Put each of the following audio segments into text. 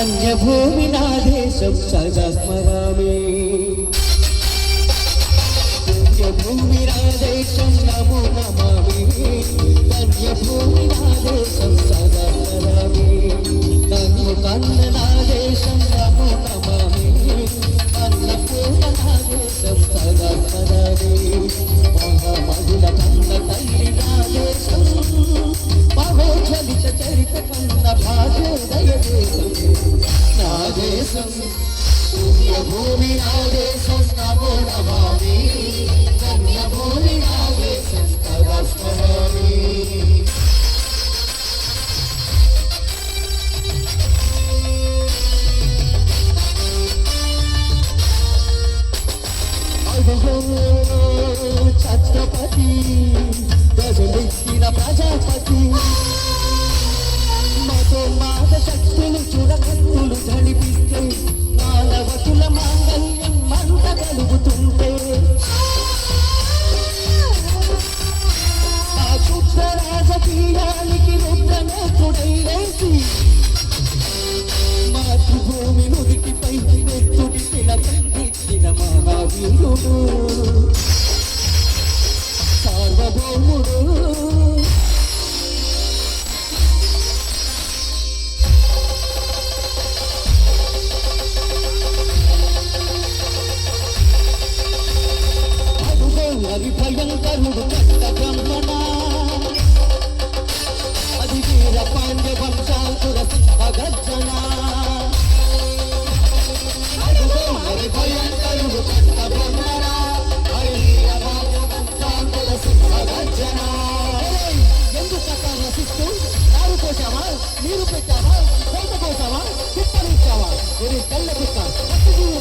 ధన్యభూమి నా దేశం సదా స్మరామి ధన్యభూమి నా దేశం నమో నమామి. ధన్యభూమి నా దేశం సదా స్మరామి కన్ను కన్న నా దేశం నమో నమామి. అన్నపూర్ణ నా దేశం సదా స్మరామి మహామధుల కన్న తల్లి నా దేశం. మహోజ్వలిత చరిత కన్న భాగ్యోదయ దేశం. నా దేశం పుణ్యభూమి నా దేశం నమో నమామి ధన్యభూమి నా దేశం తదా స్మరామి అడుగో ఛత్రపతి గజలిచ్చిన ప్రజాపతి మతో మాద శక్తులు చురకత్తులు ఝడిపిస్తే మానవతుల పెట్టావా కోట కోసావా కుప్పనిచ్చావా ఒరే తెల్ల కుక్క పట్టు జీవుల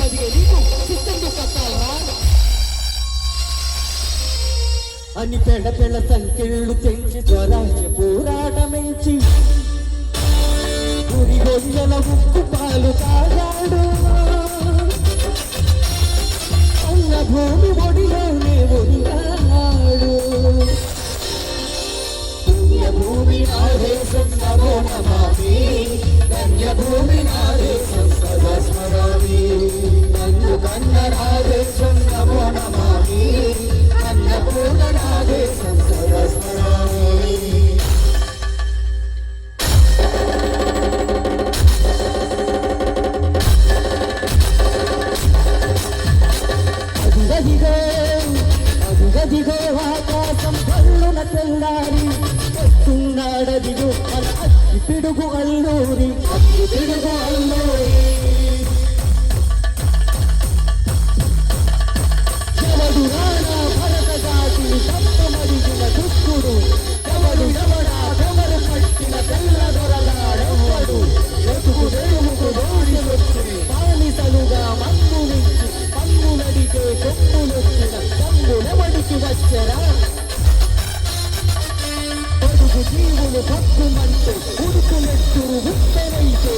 బతికే నీకు కట్టాలరా అని పెడ పెడ సంఖ్యలు తెంచి స్వరాజ్య పోరాటమించి. గురి గొయ్యల ఉప్పు పాలు తాగాడు ధన్యభూమి నా దేశం సదా స్మరామి నన్ను కన్న నా దేశం నమో నమామి అన్నపూర్ణ నా దేశం సదా స్మరామి అదిగదిగో అదిగదిగో ఆకాశం పళ్ళున తెల్లారి వస్తున్నాడదిగో మన పిడుగు అల్లూరి పిడుగు అల్లూరి. ఎవడు రానా భరత జాతి సప్తమడిగిన దుష్టుడు. ఎవడు ఎవడా ఎవరు కట్టిన తెల్ల దొరగాడెవ్వడు ఎదుగు దేవుకు దోడి వచ్చి బానిసలుగా మన్ను నుంచి పన్ను నడిగే కొమ్ములొచ్చిన తమ్ములెవడికి వచ్చరా? motivo le faccio manto, porque le turbulento.